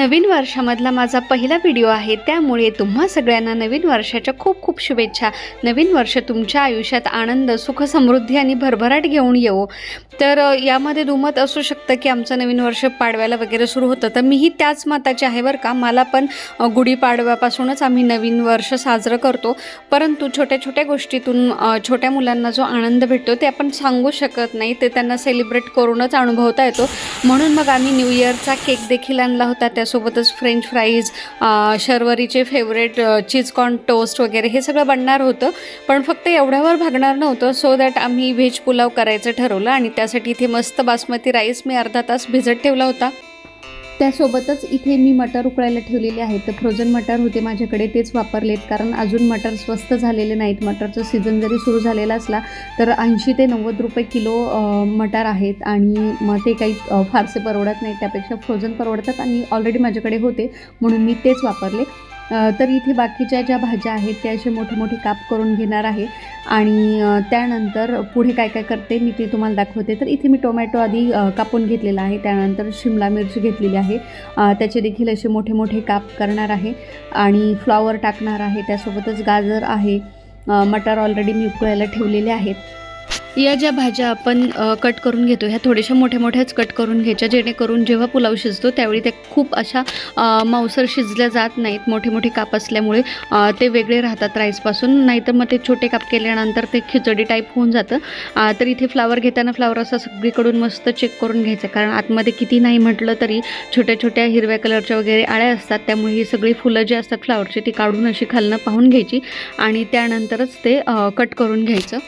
नवीन वर्षामधला माझा पहिला व्हिडिओ आहे. त्यामुळे तुम्हा सगळ्यांना नवीन वर्षाच्या खूप खूप शुभेच्छा. नवीन वर्ष तुमच्या आयुष्यात आनंद सुख समृद्धी आणि भरभराट घेऊन येवो. तर यामध्ये दुमत असू शकतं की आमचं नवीन वर्ष पाडव्याला वगैरे सुरू होतं. तर मीही त्याच मताची आहे बरं का. मला पण गुढीपाडव्यापासूनच आम्ही नवीन वर्ष साजरं करतो. परंतु छोट्या छोट्या गोष्टीतून छोट्या मुलांना जो आनंद भेटतो ते आपण सांगू शकत नाही. ते त्यांना सेलिब्रेट करूनच अनुभवता येतो. म्हणून मग आम्ही न्यू इयरचा केक देखील आणला होता. त्या त्यासोबतच फ्रेंच फ्राईज शर्वरीचे फेवरेट चीज कॉर्न टोस्ट वगैरे हे सगळं बनणार होतं. पण फक्त एवढ्यावर भागणार नव्हतं सो दॅट आम्ही व्हेज पुलाव करायचं ठरवलं आणि त्यासाठी इथे मस्त बासमती राईस मी अर्धा तास भिजत ठेवला होता. त्यासोबतच इथे मी मटर उकळायला ठेवलेले आहेत. तर फ्रोझन मटर होते माझ्याकडे तेच वापरलेत कारण अजून मटर स्वस्त झालेले नाहीत. मटरचं सीझन जरी सुरू झालेला असला तर ऐंशी ते नव्वद रुपये किलो मटार आहेत आणि मग ते काही फारसे परवडत नाही त्यापेक्षा फ्रोझन परवडतात आणि ऑलरेडी माझ्याकडे होते म्हणून मी तेच वापरले. तर इथे बाकीच्या ज्या भाज्या आहेत त्या असे मोठे मोठे काप करून घेणार आहे. आणि त्यानंतर पुढे काय काय करते मी ते तुम्हाला दाखवते. तर इथे मी टोमॅटो आधी कापून घेतलेला आहे. त्यानंतर शिमला मिरची घेतलेली आहे. त्याचे देखील असे मोठे मोठे काप करणार आहे. आणि फ्लॉवर टाकणार आहे. त्यासोबतच गाजर आहे. मटर मटार ऑलरेडी मी उकळायला ठेवलेले आहेत. या ज्या भाज्या आपण कट करून घेतो ह्या थोड्याशा मोठ्या मोठ्याच कट करून घ्यायच्या जेणेकरून जेव्हा पुलाव शिजतो त्यावेळी त्या खूप अशा मांसर शिजल्या जात नाहीत मोठे मोठे काप असल्यामुळे ते वेगळे राहतात राईसपासून नाहीतर मग ते छोटे काप केल्यानंतर ते खिचडी टाईप होऊन जातं. तर इथे फ्लावर घेताना फ्लावर असा सगळीकडून मस्त चेक करून घ्यायचा कारण आतमध्ये किती नाही म्हटलं तरी छोट्या छोट्या हिरव्या कलरच्या वगैरे आळ्या असतात त्यामुळे ही सगळी फुलं जी असतात फ्लावरची ती काढून अशी खालनं पाहून घ्यायची आणि त्यानंतरच ते कट करून घ्यायचं.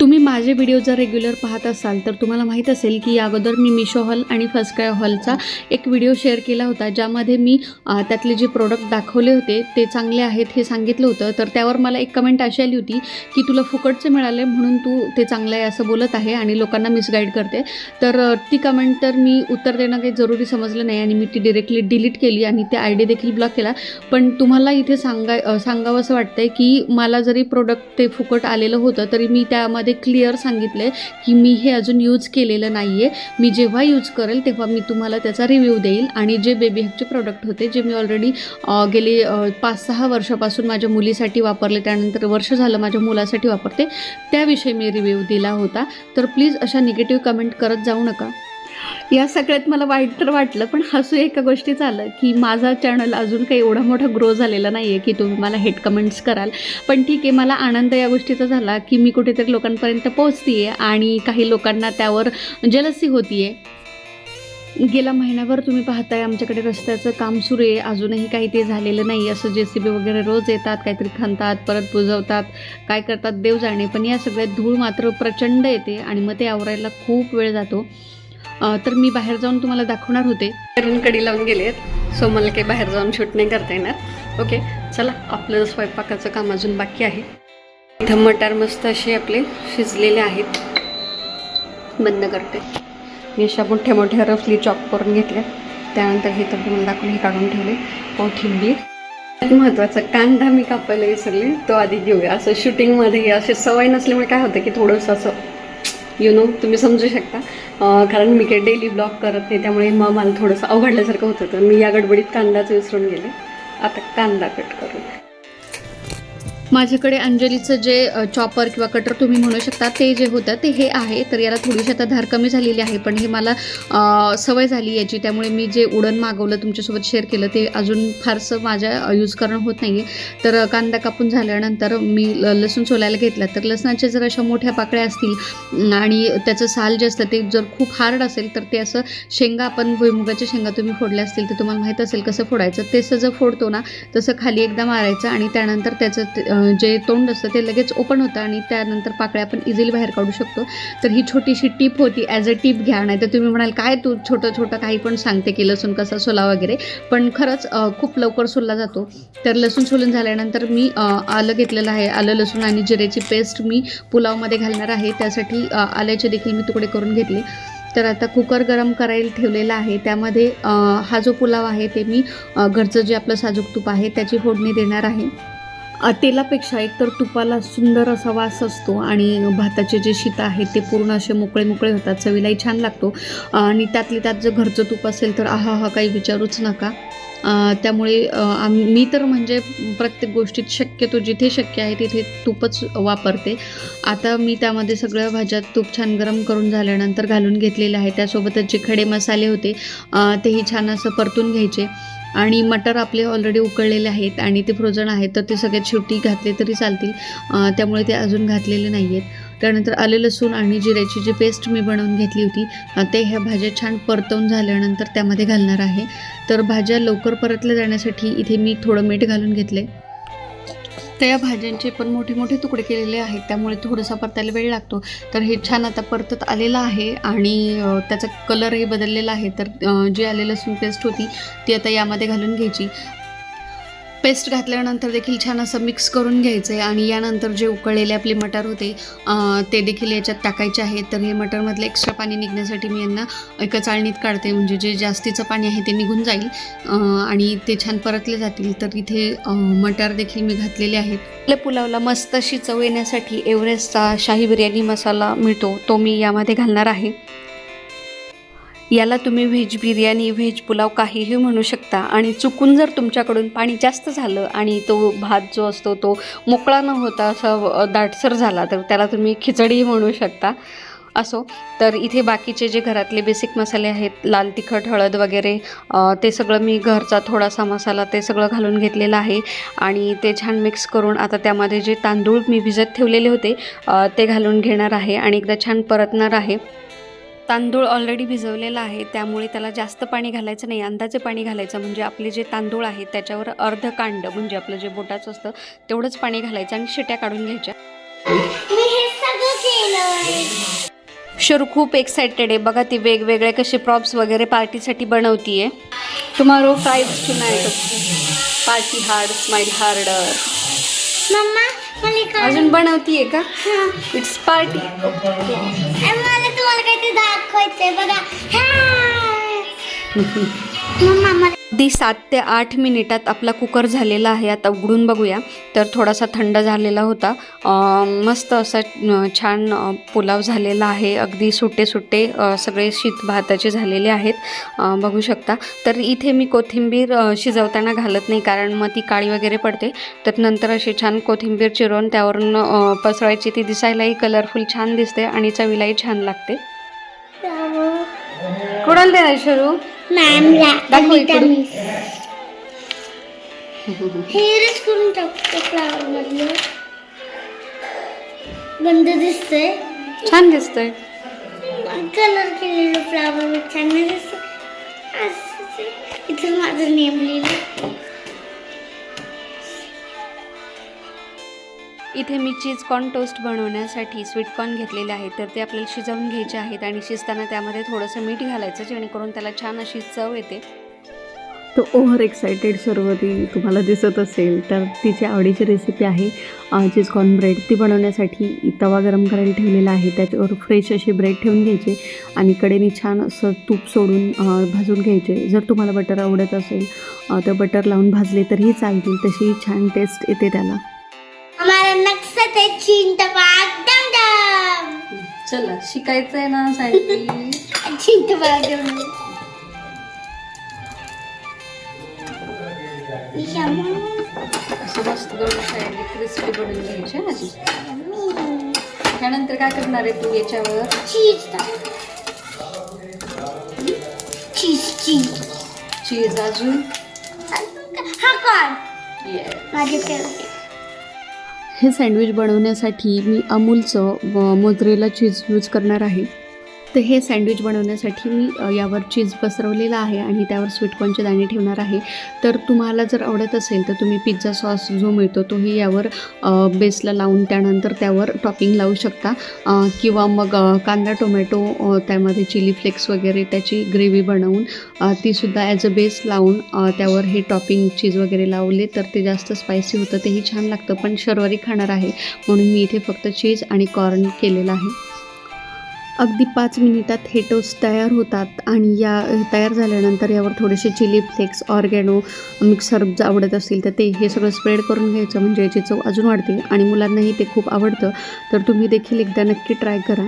तुम्ही माझे व्हिडिओ जर रेग्युलर पाहत असाल तर तुम्हाला माहीत असेल की या अगोदर मी मिशो हॉल आणि फस्काय हॉलचा एक व्हिडिओ शेअर केला होता ज्यामध्ये मी त्यातले जे प्रोडक्ट दाखवले होते ते चांगले आहेत हे सांगितलं होतं. तर त्यावर मला एक कमेंट अशी आली होती की तुला फुकटचे मिळाले म्हणून तू ते चांगलं आहे असं बोलत आहे आणि लोकांना मिसगाईड करते. तर ती कमेंट तर मी उत्तर देणं काही जरुरी समजलं नाही आणि मी ती डिरेक्टली डिलीट केली आणि ते आय डी देखील ब्लॉक केला. पण तुम्हाला इथे सांगाय सांगावं असं वाटतंय की मला जरी प्रोडक्ट ते फुकट आलेलं होतं तरी मी त्यामध्ये क्लिअर सांगितलं की मी हे अजून यूज केलेलं नाही आहे मी जेव्हा यूज करेल तेव्हा मी तुम्हाला त्याचा रिव्ह्यू देईल. आणि जे बेबी हॅकचे प्रोडक्ट होते जे मी ऑलरेडी गेले पाच सहा वर्षापासून माझ्या मुलीसाठी वापरले त्यानंतर वर्ष झालं माझ्या मुलासाठी वापरते त्याविषयी मी रिव्ह्यू दिला होता. तर प्लीज अशा निगेटिव्ह कमेंट करत जाऊ नका. या सगळ्यात मला वाईट तर वाटलं पण हसू एका गोष्टी आलं की माझा चॅनल अजून काही एवढा मोठा ग्रो झालेला नाही आहे की तुम्ही मला हेट कमेंट्स कराल. पण ठीक आहे मला आनंद या गोष्टीचा झाला की मी कुठेतरी लोकांपर्यंत पोहोचते आहे आणि काही लोकांना त्यावर जलसी होती आहे गेला महिनाभर तुम्ही पाहताय आमच्याकडे रस्त्याचं काम सुरू आहे अजूनही काही ते झालेलं नाही असं जे सी बी वगैरे रोज येतात काहीतरी खणतात परत बुजवतात काय करतात देव जाणे पण या सगळ्यात धूळ मात्र प्रचंड येते आणि मग ते आवरायला खूप वेळ जातो. तर मी बाहेर जाऊन तुम्हाला दाखवणार होते. करून कडी लावून गेलेत सो मला काही बाहेर जाऊन शूट नाही करता येणार. ओके चला आपलं स्वयंपाकाचं काम अजून बाकी आहे. इथं मटार मस्त असे आपले शिजलेले आहेत. बंद करते. मी अशा मोठ्या मोठ्या रफली चॉप करून घेतल्या. त्यानंतर हे तर तुम्हाला दाखवून हे काढून ठेवले. कोथिंबीर. महत्त्वाचा कांदा मी कापायला विसरले तो आधी घेऊया. असं शूटिंगमध्ये असे सवय नसल्यामुळे काय होतं की थोडंसं असं यु नो तुम्ही समजू शकता. कारण मी काही डेली ब्लॉग करत नाही त्यामुळे मग मला थोडंसं अवघडल्यासारखं होतं. तर मी या गडबडीत कांदाच विसरून गेले. आता कांदा कट करू. माझ्याकडे अंजलीचं जे चॉपर किंवा कटर तुम्ही म्हणू शकता ते जे होतं ते हे आहे. तर याला थोडीशी आता धार कमी झालेली आहे पण हे मला सवय झाली याची. त्यामुळे मी जे उडण मागवलं तुमच्यासोबत शेअर केलं ते अजून फारसं माझ्या यूज करणं होत नाही आहे तर कांदा कापून झाल्यानंतर मी ल- लसूण सोलायला घेतला. तर लसणाच्या जर अशा मोठ्या पाकळ्या असतील आणि त्याचं साल जे असतं ते जर खूप हार्ड असेल तर ते असं शेंगा आपण भुईमुगाच्या शेंगा तुम्ही फोडल्या असतील तर तुम्हाला माहीत असेल कसं फोडायचं. तसं जर फोडतो ना तसं खाली एकदा मारायचं आणि त्यानंतर त्याचं ते- जे तोंड असतं ते लगेच ओपन होतं आणि त्यानंतर पाकळ्या आपण इझिली बाहेर काढू शकतो. तर ही छोटीशी टीप होती ॲज अ टीप घ्या. नाही तर तुम्ही म्हणाल काय तू छोटं छोटं काही पण सांगते की लसूण कसा सोला वगैरे. पण खरंच खूप लवकर सोलला जातो. तर लसूण सोलून झाल्यानंतर मी आलं घेतलेलं आहे आलं लसूण आणि जिऱ्याची पेस्ट मी पुलावमध्ये घालणार आहे. त्यासाठी आल्याचे देखील मी तुकडे करून घेतले. तर आता कुकर गरम करायला ठेवलेला आहे. त्यामध्ये हा जो पुलाव आहे ते मी घरचं जे आपलं साजूक तूप आहे त्याची फोडणी देणार आहे. तेलापेक्षा एकतर तुपाला सुंदर असा वास असतो आणि भाताचे जे शीत आहेत ते पूर्ण असे मोकळे मोकळे होतात. चवीलाही छान लागतो. आणि त्यातले त्यात जर घरचं तूप असेल तर आहा हा काही विचारूच नका. त्यामुळे आम्ही मी तर म्हणजे प्रत्येक गोष्टीत शक्यतो जिथे शक्य आहे तिथे तूपच वापरते. आता मी त्यामध्ये सगळ्या भाज्या तूप छान गरम करून झाल्यानंतर घालून घेतलेले आहे त्यासोबतच जे खडे मसाले होते तेही छान असं परतून घ्यायचे. आणि मटर आपले ऑलरेडी उकळलेले आहेत आणि ते फ्रोझन आहेत तर ते सगळ्यात शेवटी घातले तरी चालतील. त्यामुळे ते अजून घातलेले नाही आहेत त्यानंतर आले लसूण आणि जिऱ्याची जी पेस्ट मी बनवून घेतली होती ते ह्या भाज्या छान परतवून झाल्यानंतर त्यामध्ये घालणार आहे. तर भाज्या लवकर परतल्या जाण्यासाठी इथे मी थोडं मीठ घालून घेतले तर या भाज्यांचे पण मोठे मोठे तुकडे केलेले आहेत. त्यामुळे थोडासा परतायला वेळ लागतो. तर हे छान आता परतत आलेलं आहे आणि त्याचा कलरही बदललेला आहे. तर जे जी आले लसूण पेस्ट होती ती आता यामध्ये घालून घ्यायची. पेस्ट घातल्यानंतर देखील छान असं मिक्स करून घ्यायचं आहे आणि यानंतर जे उकळलेले आपले मटार होते ते देखील याच्यात टाकायचे आहेत. तर हे मटरमधलं एक्स्ट्रा पाणी निघण्यासाठी मी यांना एका चाळणीत काढते. म्हणजे जे जास्तीचं पाणी आहे ते निघून जाईल आणि ते छान परतले जातील. तर इथे मटर मटार देखील मी घातलेले आहेत. आपल्या पुलावला मस्त अशी चव येण्यासाठी एव्हरेस्टचा शाही बिर्याणी मसाला मिळतो तो मी यामध्ये घालणार आहे. याला तुम्ही व्हेज बिर्याणी व्हेज पुलाव काहीही म्हणू शकता. आणि चुकून जर तुमच्याकडून पाणी जास्त झालं आणि तो भात जो असतो तो मोकळा न होता असा दाटसर झाला तर त्याला तुम्ही खिचडीही म्हणू शकता. असो तर इथे बाकीचे जे घरातले बेसिक मसाले आहेत लाल तिखट हळद वगैरे ते सगळं मी घरचा थोडासा मसाला ते सगळं घालून घेतलेलं आहे. आणि ते छान मिक्स करून आता त्यामध्ये जे तांदूळ मी भिजत ठेवलेले होते ते घालून घेणार आहे आणि एकदा छान परतणार आहे. तांदूळ ऑलरेडी भिजवलेला आहे त्यामुळे त्याला जास्त पाणी घालायचं नाही. अंदाजे पाणी घालायचं म्हणजे आपले जे तांदूळ आहेत त्याच्यावर अर्ध कांड म्हणजे आपलं जे बोटाचं असतं तेवढंच पाणी घालायचं आणि शिट्या काढून घ्यायच्या. हे शरू खूप एक्सायटेड आहे. बघा ती वेगवेगळे कसे प्रॉप्स वगैरे पार्टीसाठी बनवतीये. Tomorrow five tonight party hard harder मला एक अजून बनवतीये का? हा. इट्स पार्टी आणि बघा. हा. अगदी सात ते आठ मिनिटात आपला कुकर झालेला आहे. आता उघडून बघूया. तर थोडासा थंड झालेला होता. मस्त असा छान पुलाव झालेला आहे. अगदी सुटे सुटे सगळे शीत भाताचे झालेले आहेत. बघू शकता. तर इथे मी कोथिंबीर शिजवताना घालत नाही कारण मग ती काळी वगैरे पडते. तर नंतर अशी छान कोथिंबीर चिरवून त्यावरून पसरायची. पसरवायची ती दिसायलाही कलरफुल छान दिसते आणि चवीलाही छान लागते. फ्लावर मधलं बंद दिसतंय छान दिसतंय कलर केलेलं फ्लावर छान नाही दिसत असंच आहे. इथं माझं नेम लिहिलं इथे मी चीज कॉर्न टोस्ट बनवण्यासाठी स्वीट कॉर्न घेतलेले आहेत. तर ते आपल्याला शिजवून घ्यायचे आहेत आणि शिजताना त्यामध्ये थोडंसं मीठ घालायचं जेणेकरून त्याला छान अशी चव येते. तो ओव्हर एक्सायटेड सर्व ती तुम्हाला दिसत असेल तर तिची आवडीची रेसिपी आहे चीज कॉर्न ब्रेड. ती बनवण्यासाठी तवा गरम करायला ठेवलेला आहे त्याच्यावर फ्रेश अशी ब्रेड ठेवून घ्यायचे आणि कडेने छान असं तूप सोडून भाजून घ्यायचे. जर तुम्हाला बटर आवडत असेल तर बटर लावून भाजले तरीही चालतील तशी छान टेस्ट येते त्याला. हमारा नक्सत है चीन टपाक डम डम चला शिकायचं आहे ना सँडविच चीन टपाक डम. असं मस्त दोन साईडने क्रिस्पी बनवून घ्यायचे आधी त्यानंतर काय करणार आहे तू याच्यावर? चीज चीज चीज. चीज अजून? हा कॉर्न Yes. माझे फेवरेट हे सँडविच बनवण्यासाठी मी अमूलचं मोजरेला चीज यूज करणार आहे. तर हे सँडविच बनवण्यासाठी मी यावर चीज पसरवलेलं आहे आणि त्यावर स्वीटकॉर्नचे दाणे ठेवणार आहे. तर तुम्हाला जर आवडत असेल तर तुम्ही पिझ्झा सॉस जो मिळतो तोही यावर बेसला लावून त्यानंतर त्यावर टॉपिंग लावू शकता. किंवा मग कांदा टोमॅटो त्यामध्ये चिली फ्लेक्स वगैरे त्याची ग्रेव्ही बनवून तीसुद्धा ॲज अ बेस लावून त्यावर हे टॉपिंग चीज वगैरे लावले तर ते जास्त स्पायसी होतं तेही छान लागतं. पण शर्वरी खाणार आहे म्हणून मी इथे फक्त चीज आणि कॉर्न केलेलं आहे. अगदी पाच मिनिटात हे टोस्ट तयार होतात आणि या तयार झाल्यानंतर यावर थोडेसे चिली फ्लेक्स ऑर्गॅनो मिक्सर आवडत असतील तर ते हे सगळं स्प्रेड करून घ्यायचं. म्हणजे याची चव अजून वाढते आणि मुलांनाही ते खूप आवडतं. तर तुम्ही देखील एकदा नक्की ट्राय करा.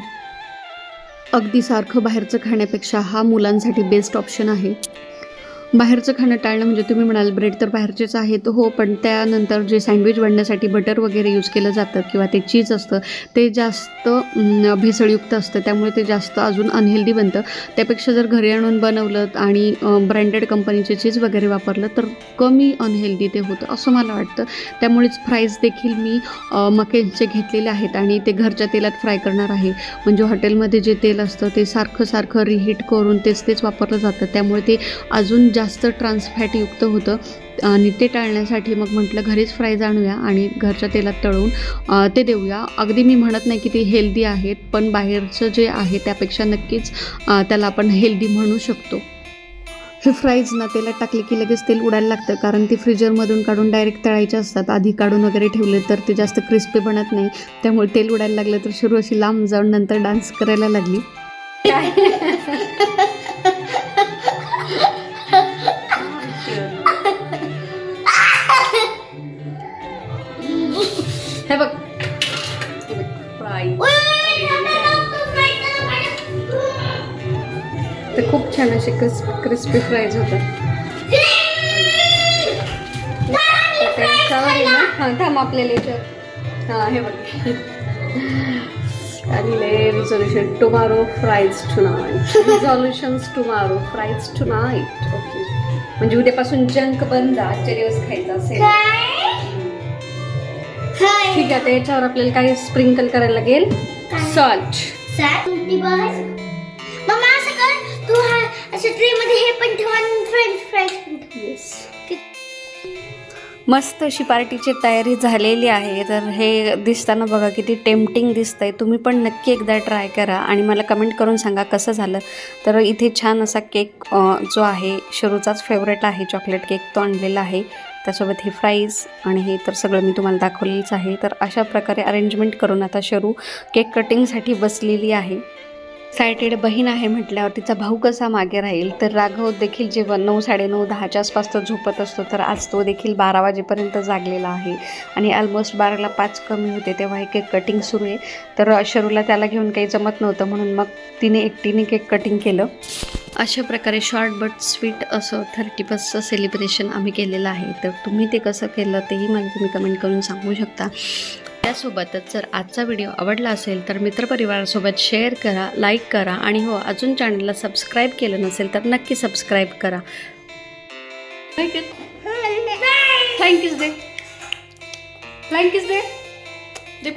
अगदी सारखं बाहेरचं खाण्यापेक्षा हा मुलांसाठी बेस्ट ऑप्शन आहे. बाहेरचं खाणं टाळणं म्हणजे तुम्ही म्हणाल ब्रेड तर बाहेरचेच आहेत हो पण त्यानंतर जे सँडविच बनण्यासाठी बटर वगैरे यूज केलं जातं किंवा ते चीज असतं ते जास्त भेसळयुक्त असतं त्यामुळे ते जास्त अजून अनहेल्दी बनतं. त्यापेक्षा जर घरी आणून बनवलं आणि ब्रँडेड कंपनीचे चीज वगैरे वापरलं तर कमी अनहेल्दी ते होतं असं मला वाटतं. त्यामुळेच फ्राईज देखील मी अं, घेतलेले आहेत आणि ते घरच्या तेलात फ्राय करणार आहे. म्हणजे हॉटेलमध्ये जे तेल असतं ते सारखं सारखं रिहीट करून तेच तेच वापरलं जातं. त्यामुळे ते अजून जास्त ट्रान्सफॅटयुक्त होतं. आणि ते टाळण्यासाठी मग म्हटलं घरीच फ्राईज आणूया आणि घरच्या तेलात तळून ते देऊया. अगदी मी म्हणत नाही की ते हेल्दी आहेत पण बाहेरचं जे आहे त्यापेक्षा नक्कीच त्याला आपण हेल्दी म्हणू शकतो. हे फ्राईज ना तेलात टाकले की लगेच तेल उडायला लागतं कारण ते फ्रीजरमधून काढून डायरेक्ट तळायचे असतात. आधी काढून वगैरे ठेवले तर ते जास्त क्रिस्पी बनत नाही. त्यामुळे तेल उडायला लागलं तर सुरू अशी लांब जाऊन नंतर डान्स करायला लागली. हे बघ. ते खूप छान असे क्रिस्प क्रिस्पी फ्राईज होतात. हां थांब आपल्याला याच्यात हां हे बघ. आणि resolution tomorrow fries tonight resolutions tomorrow fries tonight okay म्हणजे उद्यापासून जंक बंद आजच्या दिवस खायचा असेल. ठीक आहे याच्यावर आपल्याला काही स्प्रिंकल करायला लागेल. सॉल्ट मम्मा असं कर. तू हा अशा ट्रे मध्ये हे पण ठेव आणि फ्रेंच फ्राईज पण ठेव. मस्त अशी पार्टीची तयारी झालेली आहे. तर हे दिसताना बघा किती टेम्पटिंग दिसतंय. तुम्ही पण नक्की एकदा ट्राय करा आणि मला कमेंट करून सांगा कसं झालं. तर इथे छान असा केक जो आहे शरूचाच फेवरेट आहे चॉकलेट केक तो आणलेला आहे. त्यासोबत हे फ्राईज आणि हे तर सगळं मी तुम्हाला दाखवलेलंच आहे. तर अशा प्रकारे अरेंजमेंट करून आता शरू. केक कटिंगसाठी बसलेली आहे. एक्सायटेड बहीण आहे म्हटल्यावर तिचा भाऊ कसा मागे राहील? तर राघव देखील जेव्हा नऊ साडेनऊ दहाच्या आसपास तो झोपत असतो तर आज तो देखील बारा वाजेपर्यंत जागलेला आहे. आणि ऑलमोस्ट बाराला पाच कमी होते तेव्हा एक केक कटिंग सुरू आहे. तर शरूला त्याला घेऊन काही जमत नव्हतं म्हणून मग तिने एकटीने केक कटिंग केलं. अशा प्रकारे शॉर्ट बट स्वीट असं थर्टी फर्स्टचं सेलिब्रेशन आम्ही केलेलं आहे. तर तुम्ही ते कसं केलं तेही मला तुम्ही कमेंट करून सांगू शकता. त्यासोबतच जर आजचा व्हिडिओ आवडला असेल तर मित्रपरिवारासोबत शेअर करा लाईक करा आणि हो अजून चॅनलला सबस्क्राईब केलं नसेल तर नक्की सबस्क्राईब करा. फ्लाइंग दे फ्लाइंग दे दे